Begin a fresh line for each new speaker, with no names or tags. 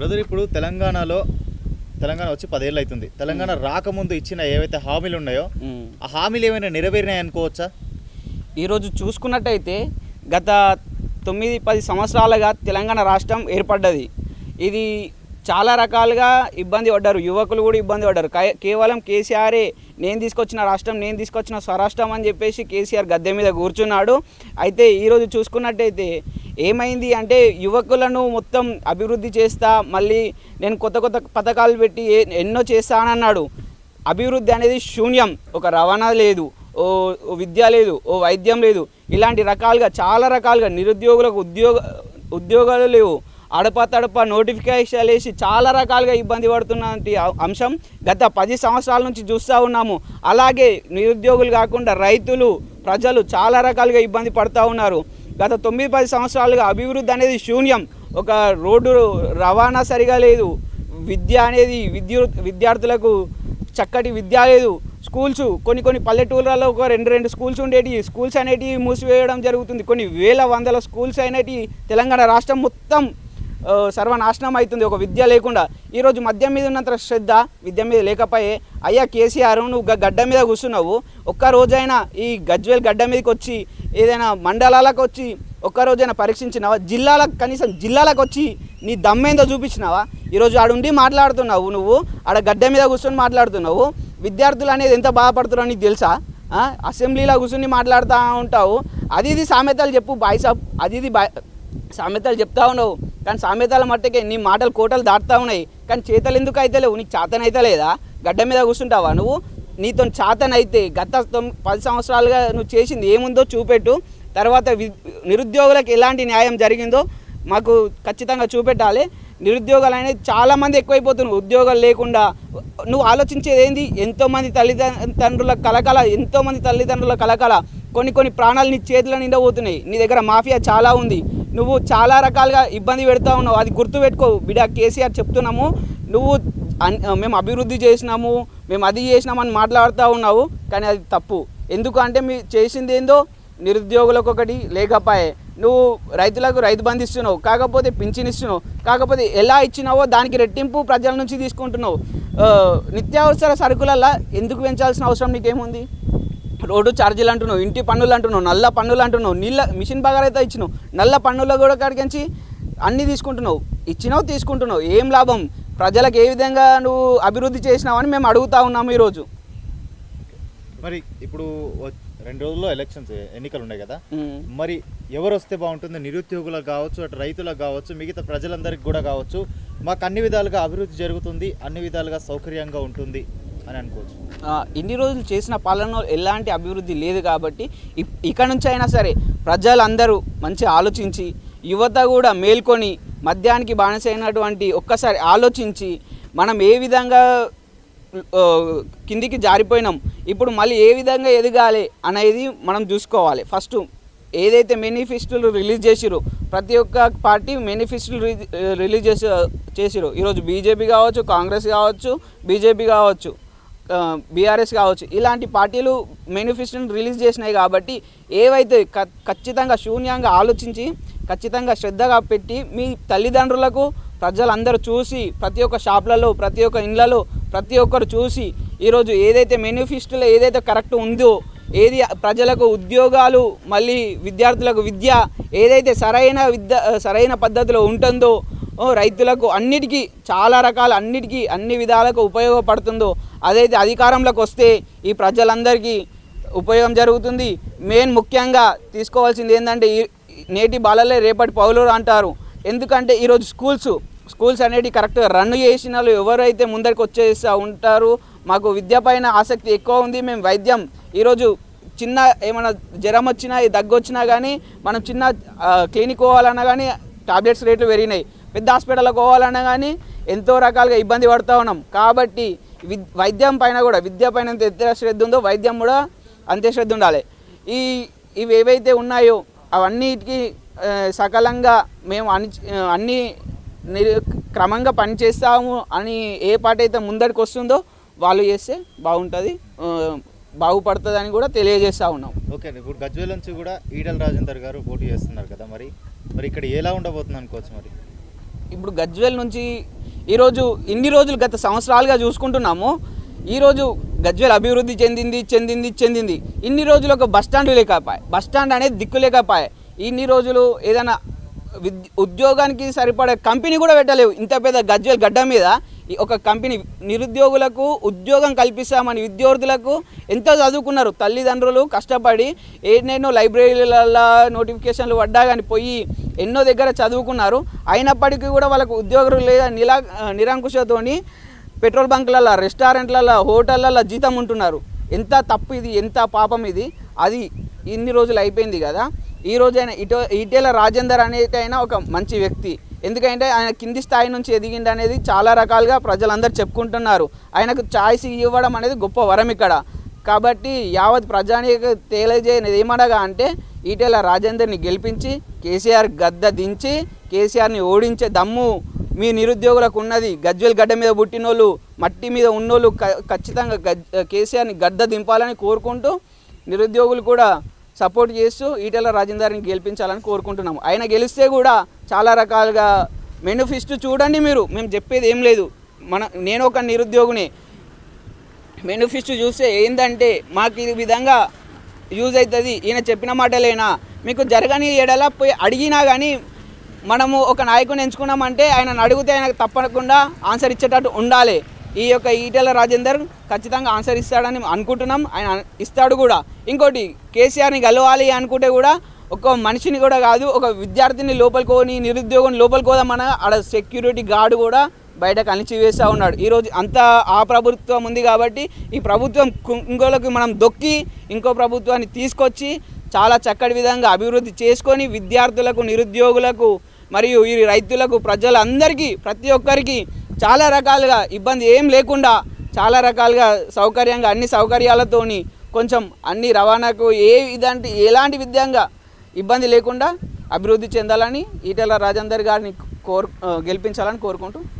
Brother ఇప్పుడు తెలంగాణలో తెలంగాణ వచ్చి పదేళ్ళు అవుతుంది తెలంగాణ రాకముందు ఇచ్చిన ఏవైతే హామీలు ఉన్నాయో
ఉమ్.
ఆ హామీలు ఏమైనా నెరవేరినాయి అనుకోవచ్చా?
ఈరోజు చూసుకున్నట్టయితే గత తొమ్మిది పది సంవత్సరాలుగా తెలంగాణ రాష్ట్రం ఏర్పడ్డది. ఇది చాలా రకాలుగా ఇబ్బంది పడ్డారు. యువకులు కూడా ఇబ్బంది పడ్డారు. కేవలం కేసీఆరే నేను తీసుకొచ్చిన రాష్ట్రం నేను తీసుకొచ్చిన స్వరాష్ట్రం అని చెప్పేసి కేసీఆర్ గద్దె మీద కూర్చున్నాడు. అయితే ఈరోజు చూసుకున్నట్టయితే ఏమైంది అంటే యువకులను మొత్తం అభివృద్ధి చేస్తా మళ్ళీ నేను కొత్త కొత్త పథకాలు పెట్టి ఎన్నో చేస్తానన్నాడు అభివృద్ధి అనేది శూన్యం. ఒక రవాణా లేదు ఓ విద్య లేదు ఓ వైద్యం లేదు. ఇలాంటి రకాలుగా చాలా రకాలుగా నిరుద్యోగులకు ఉద్యోగ ఉద్యోగాలు లేవు. అడప తడప నోటిఫికేషన్లు వేసి చాలా రకాలుగా ఇబ్బంది పడుతున్నటువంటి అంశం గత పది సంవత్సరాల నుంచి చూస్తూ ఉన్నాము. అలాగే నిరుద్యోగులు కాకుండా రైతులు ప్రజలు చాలా రకాలుగా ఇబ్బంది పడుతూ ఉన్నారు. గత తొమ్మిది పది సంవత్సరాలుగా అభివృద్ధి అనేది శూన్యం. ఒక రోడ్డు రవాణా సరిగా లేదు. విద్య అనేది విద్యు విద్యార్థులకు చక్కటి విద్య లేదు. స్కూల్స్ కొన్ని కొన్ని పల్లెటూళ్ళలో ఒక రెండు రెండు స్కూల్స్ ఉండేటి స్కూల్స్ అనేటివి మూసివేయడం జరుగుతుంది. కొన్ని వేల వందల స్కూల్స్ అనేటివి తెలంగాణ రాష్ట్రం మొత్తం సర్వనాశనం అవుతుంది ఒక విద్య లేకుండా. ఈరోజు మద్యం మీద ఉన్నంత శ్రద్ధ విద్య మీద లేకపోయే అయ్యా కేసీఆర్ నువ్వు గ- గడ్డ మీద కూర్చున్నావు. ఒక్క రోజైనా ఈ గజ్వేల్ గడ్డ మీదకి వచ్చి ఏదైనా మండలాలకు వచ్చి ఒక్క రోజైనా పరీక్షించినావా? జిల్లాలకు కనీసం జిల్లాలకు వచ్చి నీ దమ్మేందో చూపించినావా? ఈరోజు ఆడుండి మాట్లాడుతున్నావు నువ్వు ఆడ గడ్డ మీద కూర్చొని మాట్లాడుతున్నావు. విద్యార్థులు అనేది ఎంత బాధపడుతున్నారో నీకు తెలుసా? అసెంబ్లీలో కూర్చుని మాట్లాడుతూ ఉంటావు. అది ఇది సామెతలు చెప్పు బాయిసాబ్ అది ఇది బా సామెతలు చెప్తా ఉన్నావు. కానీ సామెతల మట్టుకే నీ మాటలు కోటలు దాటుతా ఉన్నాయి. కానీ చేతలు ఎందుకు అయితే లేవు నీకు చేతనైతే లేదా గడ్డ మీద కూర్చుంటావా నువ్వు? నీతో చాతనైతే గత పది సంవత్సరాలుగా నువ్వు చేసింది ఏముందో చూపెట్టు. తర్వాత వి- నిరుద్యోగులకు ఎలాంటి న్యాయం జరిగిందో మాకు ఖచ్చితంగా చూపెట్టాలి. నిరుద్యోగాలు అనేది చాలామంది ఎక్కువైపోతున్నారు. ఉద్యోగాలు లేకుండా. నువ్వు ఆలోచించేది ఏంది? ఎంతోమంది తల్లిదండ్రుల కలకల ఎంతోమంది తల్లిదండ్రుల కలకల. కొన్ని కొన్ని ప్రాణాలు నీ చేతుల నిండా పోతున్నాయి. నీ దగ్గర మాఫియా చాలా ఉంది. నువ్వు చాలా రకాలుగా ఇబ్బంది పెడతా ఉన్నావు. అది గుర్తుపెట్టుకో. బిడా కేసీఆర్ చెప్తున్నాము. నువ్వు మేము అభివృద్ధి చేసినాము. మేము అది చేసినామని మాట్లాడుతూ ఉన్నావు కానీ అది తప్పు. ఎందుకంటే మీ చేసింది ఏందో నిరుద్యోగులకు ఒకటి లేకపోయే నువ్వు రైతులకు రైతు బంధు ఇస్తున్నావు కాకపోతే పింఛన్ ఇస్తున్నావు కాకపోతే ఎలా ఇచ్చినావో దానికి రెట్టింపు ప్రజల నుంచి తీసుకుంటున్నావు. నిత్యావసర సరుకులల్లా ఎందుకు పెంచాల్సిన అవసరం నీకేముంది? రోడ్డు ఛార్జీలు అంటున్నావు ఇంటి పన్నులు అంటున్నావు నల్ల పన్నులు అంటున్నావు నీళ్ళ మిషన్ పగారు ఇచ్చినావు నల్ల పన్నుల కూడా కడిగించి అన్నీ తీసుకుంటున్నావు ఇచ్చినావు తీసుకుంటున్నావు ఏం లాభం? ప్రజలకు ఏ విధంగా నువ్వు అభివృద్ధి చేసినావని మేము అడుగుతా ఉన్నాము ఈరోజు.
మరి ఇప్పుడు రెండు రోజుల్లో ఎలక్షన్స్ ఎన్నికలు ఉన్నాయి కదా. మరి ఎవరు వస్తే బాగుంటుంది? నిరుద్యోగులకు కావచ్చు అటు రైతులకు కావచ్చు మిగతా ప్రజలందరికీ కూడా కావచ్చు. మాకు అన్ని విధాలుగా అభివృద్ధి జరుగుతుంది అన్ని విధాలుగా సౌకర్యంగా ఉంటుంది అని అనుకోవచ్చు.
ఇన్ని రోజులు చేసిన పాలనలో ఎలాంటి అభివృద్ధి లేదు కాబట్టి ఇప్- ఇక నుంచి అయినా సరే ప్రజలందరూ మంచి ఆలోచించి యువత కూడా మేల్కొని మద్యానికి బానిసైనటువంటి ఒక్కసారి ఆలోచించి మనం ఏ విధంగా కిందికి జారిపోయినాం ఇప్పుడు మళ్ళీ ఏ విధంగా ఎదగాలి అనేది మనం చూసుకోవాలి. ఫస్ట్ ఏదైతే మేనిఫెస్టోలు రిలీజ్ చేసిరో ప్రతి ఒక్క పార్టీ మేనిఫెస్టోలు రిలీజ్ చేసి చేసిరో. ఈరోజు బీజేపీ కావచ్చు కాంగ్రెస్ కావచ్చు బీజేపీ కావచ్చు బీఆర్ఎస్ కావచ్చు ఇలాంటి పార్టీలు మేనిఫెస్టోని రిలీజ్ చేసినాయి కాబట్టి ఏవైతే ఖచ్చితంగా శూన్యంగా ఆలోచించి ఖచ్చితంగా శ్రద్ధగా పెట్టి మీ తల్లిదండ్రులకు ప్రజలందరూ చూసి ప్రతి ఒక్క షాప్లలో ప్రతి ఒక్క ఇండ్లలో ప్రతి ఒక్కరు చూసి ఈరోజు ఏదైతే మేనిఫెస్టోలో ఏదైతే కరెక్ట్ ఉందో ఏది ప్రజలకు ఉద్యోగాలు మళ్ళీ విద్యార్థులకు విద్య ఏదైతే సరైన విద్య సరైన పద్ధతిలో ఉంటుందో రైతులకు అన్నిటికీ చాలా రకాల అన్నిటికీ అన్ని విధాలకు ఉపయోగపడుతుందో అదైతే అధికారంలోకి వస్తే ఈ ప్రజలందరికీ ఉపయోగం జరుగుతుంది. మెయిన్ ముఖ్యంగా తీసుకోవాల్సింది ఏంటంటే ఈ నేటి బాలలే రేపటి పౌరులు అంటారు. ఎందుకంటే ఈరోజు స్కూల్స్ స్కూల్స్ అనేవి కరెక్ట్గా రన్ చేసిన వాళ్ళు ఎవరైతే ముందరికి వచ్చేస్తా ఉంటారు మాకు విద్య పైన ఆసక్తి ఎక్కువ ఉంది. మేము వైద్యం ఈరోజు చిన్న ఏమైనా జ్వరం వచ్చినా దగ్గు వచ్చినా కానీ మనం చిన్న క్లినిక్ పోవాలన్నా కానీ టాబ్లెట్స్ రేట్లు పెరిగినాయి. పెద్ద హాస్పిటల్కి పోవాలన్నా కానీ ఎంతో రకాలుగా ఇబ్బంది పడుతూ ఉన్నాం. కాబట్టి విద్ వైద్యం పైన కూడా విద్య పైన ఎంత శ్రద్ధ ఉందో వైద్యం కూడా అంతే శ్రద్ధ ఉండాలి. ఈ ఇవి ఏవైతే ఉన్నాయో అవన్నిటికీ సకలంగా మేము అన్ని అన్ని నిర్ క్రమంగా పనిచేస్తాము అని ఏ పార్టీ అయితే ముందరికి వస్తుందో వాళ్ళు చేస్తే బాగుంటుంది బాగుపడుతుంది అని కూడా తెలియజేస్తూ ఉన్నాం.
ఓకే ఇప్పుడు గజ్వేల్ నుంచి కూడా ఈడల రాజేందర్ గారు పోటీ చేస్తున్నారు కదా మరి. మరి ఇక్కడ ఎలా ఉండబోతుంది అనుకోవచ్చు మరి?
ఇప్పుడు గజ్వేల్ నుంచి ఈరోజు ఇన్ని రోజులు గత సంవత్సరాలుగా చూసుకుంటున్నాము. ఈరోజు గజ్వేల్ అభివృద్ధి చెందింది చెందింది చెందింది. ఇన్ని రోజులు ఒక బస్ స్టాండ్ లేకపోయే బస్ స్టాండ్ అనేది దిక్కు లేకపోయాయి ఇన్ని రోజులు ఏదైనా ఉద్యోగానికి సరిపడే కంపెనీ కూడా పెట్టలేవు. ఇంత పెద్ద గజ్వేల్ గడ్డ మీద ఈ ఒక కంపెనీ నిరుద్యోగులకు ఉద్యోగం కల్పిస్తామని విద్యార్థులకు ఎంతో చదువుకున్నారు. తల్లిదండ్రులు కష్టపడి ఎన్నెన్నో లైబ్రరీలలో నోటిఫికేషన్లు పడ్డా కానీ పోయి ఎన్నో దగ్గర చదువుకున్నారు. అయినప్పటికీ కూడా వాళ్ళకు ఉద్యోగులు లేదా నిలా నిరంకుశతోని పెట్రోల్ బంకులలో రెస్టారెంట్లలో హోటళ్ళల్లో జీతం ఉంటున్నారు. ఎంత తప్పు ఇది ఎంత పాపం ఇది అది ఇన్ని రోజులు అయిపోయింది కదా. ఈ రోజైనా ఇటో ఈటేల రాజేందర్ అనేది అయినా ఒక మంచి వ్యక్తి. ఎందుకంటే ఆయన కింది స్థాయి నుంచి ఎదిగిండు అనేది చాలా రకాలుగా ప్రజలందరూ చెప్పుకుంటున్నారు. ఆయనకు ఛాయిస్ ఇవ్వడం అనేది గొప్ప వరం ఇక్కడ. కాబట్టి యావత్ ప్రజానికి తెలియజేయనిది ఏమనగా అంటే ఈటెల రాజేందర్ని గెలిపించి కేసీఆర్ గద్ద దించి కేసీఆర్ని ఓడించే దమ్ము మీ నిరుద్యోగులకు ఉన్నది గజ్వెల్ గడ్డ మీద పుట్టినోళ్ళు మట్టి మీద ఉన్నోళ్ళు క- ఖచ్చితంగా గజ్ కేసీఆర్ని గడ్డ దింపాలని కోరుకుంటూ నిరుద్యోగులు కూడా సపోర్ట్ చేస్తూ ఈటెల రాజేందర్ని గెలిపించాలని కోరుకుంటున్నాము. ఆయన గెలిస్తే కూడా చాలా రకాలుగా మెనుఫిస్ట్ చూడండి మీరు మేము చెప్పేది ఏం లేదు. మన నేను ఒక నిరుద్యోగిని. బెనిఫిట్స్ చూస్తే ఏంటంటే మాకు ఈ విధంగా యూజ్ అవుతుంది ఈయన చెప్పిన మాటలేనా? మీకు జరగని ఎడలా పోయి అడిగినా కానీ మనము ఒక నాయకుని ఎంచుకున్నామంటే ఆయన అడిగితే ఆయనకు తప్పకుండా ఆన్సర్ ఇచ్చేటట్టు ఉండాలి. ఈ యొక్క ఈటెల రాజేందర్ ఖచ్చితంగా ఆన్సర్ ఇస్తాడని అనుకుంటున్నాం. ఆయన ఇస్తాడు కూడా. ఇంకోటి కేసీఆర్ని గెలవాలి అనుకుంటే కూడా ఒక మనిషిని కూడా కాదు ఒక విద్యార్థిని లోపలికోని నిరుద్యోగం లోపలికోదామన ఆడ సెక్యూరిటీ గార్డు కూడా బయటకు అణిచివేస్తూ ఉన్నాడు. ఈరోజు అంతా ఆ ప్రభుత్వం ఉంది కాబట్టి ఈ ప్రభుత్వం ఇంకోలకు మనం దొక్కి ఇంకో ప్రభుత్వాన్ని తీసుకొచ్చి చాలా చక్కటి విధంగా అభివృద్ధి చేసుకొని విద్యార్థులకు నిరుద్యోగులకు మరియు ఈ రైతులకు ప్రజలందరికీ ప్రతి ఒక్కరికి చాలా రకాలుగా ఇబ్బంది ఏం లేకుండా చాలా రకాలుగా సౌకర్యంగా అన్ని సౌకర్యాలతోని కొంచెం అన్ని రవాణాకు ఏ ఇదంటే ఎలాంటి విధంగా ఇబ్బంది లేకుండా అభివృద్ధి చెందాలని ఈటెల రాజేందర్ గారిని కోరు గెలిపించాలని కోరుకుంటూ